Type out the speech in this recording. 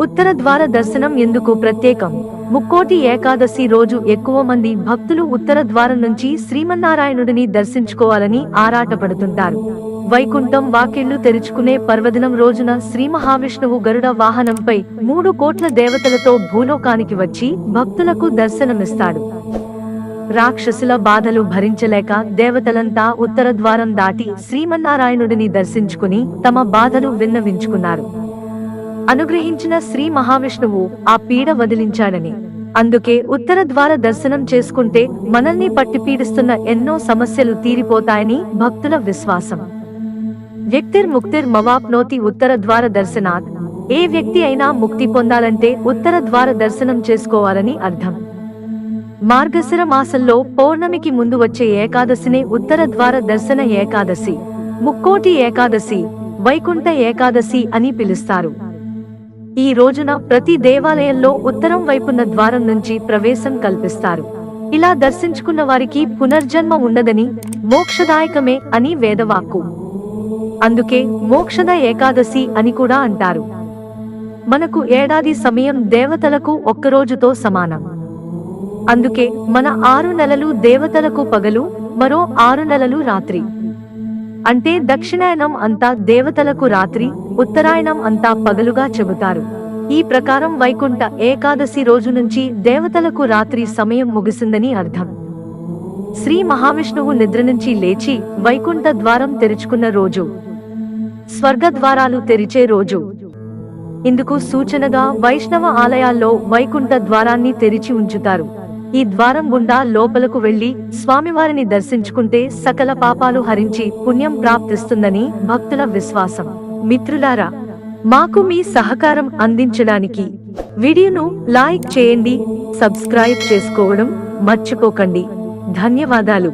ఉత్తర ద్వార దర్శనం ఎందుకు ప్రత్యేకం? ముక్కోటి ఏకాదశి రోజు ఎక్కువ మంది భక్తులు ఉత్తర ద్వారం నుంచి శ్రీమన్నారాయణుడిని దర్శించుకోవాలని ఆరాటపడుతుంటారు. వైకుంఠం వాకిళ్ళు తెరుచుకునే పర్వదినం రోజున శ్రీ మహావిష్ణువు గరుడ వాహనంపై మూడు కోట్ల దేవతలతో భూలోకానికి వచ్చి భక్తులకు దర్శనమిస్తాడు. రాక్షసుల బాధలు భరించలేక దేవతలంతా ఉత్తర ద్వారం దాటి శ్రీమన్నారాయణుడిని దర్శించుకుని తమ బాధలు విన్నవించుకున్నారు. అనుగ్రహించిన శ్రీ మహావిష్ణువు ఆ పీడ వదిలించాడని. అందుకే ఉత్తర ద్వార దర్శనం చేసుకుంటే మనల్ని పట్టి పీడిస్తున్న ఎన్నో సమస్యలు తీరిపోతాయని భక్తుల విశ్వాసం. వ్యక్తిర్ ముక్తిర్ మవాప్నోతి ఉత్తర ద్వార దర్శనాత్. ఏ వ్యక్తి అయినా ముక్తి పొందాలంటే ఉత్తర ద్వార దర్శనం చేసుకోవాలని అర్థం. మార్గశిర మాసంలో పౌర్ణమికి ముందు వచ్చే ఏకాదశినే ఉత్తర ద్వార దర్శన ఏకాదశి ముక్కోటి ఏకాదశి వైకుంఠ ఏకాదశి అని పిలుస్తారు. ఈ రోజున ప్రతి దేవాలయంలో ఉత్తరం వైపున్న ద్వారం నుంచి ప్రవేశం కల్పిస్తారు. ఇలా దర్శించుకున్న వారికి పునర్జన్మ ఉండదని మోక్షదాయకమే అని వేదవాక్కు. అందుకే మోక్షద ఏకాదశి అని కూడా అంటారు. మనకు ఏడాది సమయం దేవతలకు ఒక్కరోజుతో సమానం. అందుకే మన ఆరు నెలలు దేవతలకు పగలు మరో ఆరు నెలలు రాత్రి. అంటే దక్షిణాయనం అంతా దేవతలకు రాత్రి ఉత్తరాయణం అంతా పగలుగా చెబుతారు. ఈ ప్రకారం వైకుంఠ ఏకాదశి రోజు నుంచి దేవతలకు రాత్రి సమయం ముగిసిందని అర్థం. శ్రీ మహావిష్ణువు నిద్ర నుంచి లేచి వైకుంఠ ద్వారం తెరుచుకున్న రోజు. స్వర్గ ద్వారాలు తెరిచే రోజు. ఇందుకు సూచనగా వైష్ణవ ఆలయాల్లో వైకుంఠ ద్వారాన్ని తెరిచి ఉంచుతారు. ఈ ద్వారం గుండా లోపలకు వెళ్ళి స్వామివారిని దర్శించుకుంటే సకల పాపాలు హరించి పుణ్యం ప్రాప్తిస్తుందని భక్తుల విశ్వాసం. మిత్రులారా మాకు మీ సహకారం అందించడానికి వీడియోను లైక్ చేయండి సబ్స్క్రైబ్ చేసుకోవడం మర్చిపోకండి. ధన్యవాదాలు.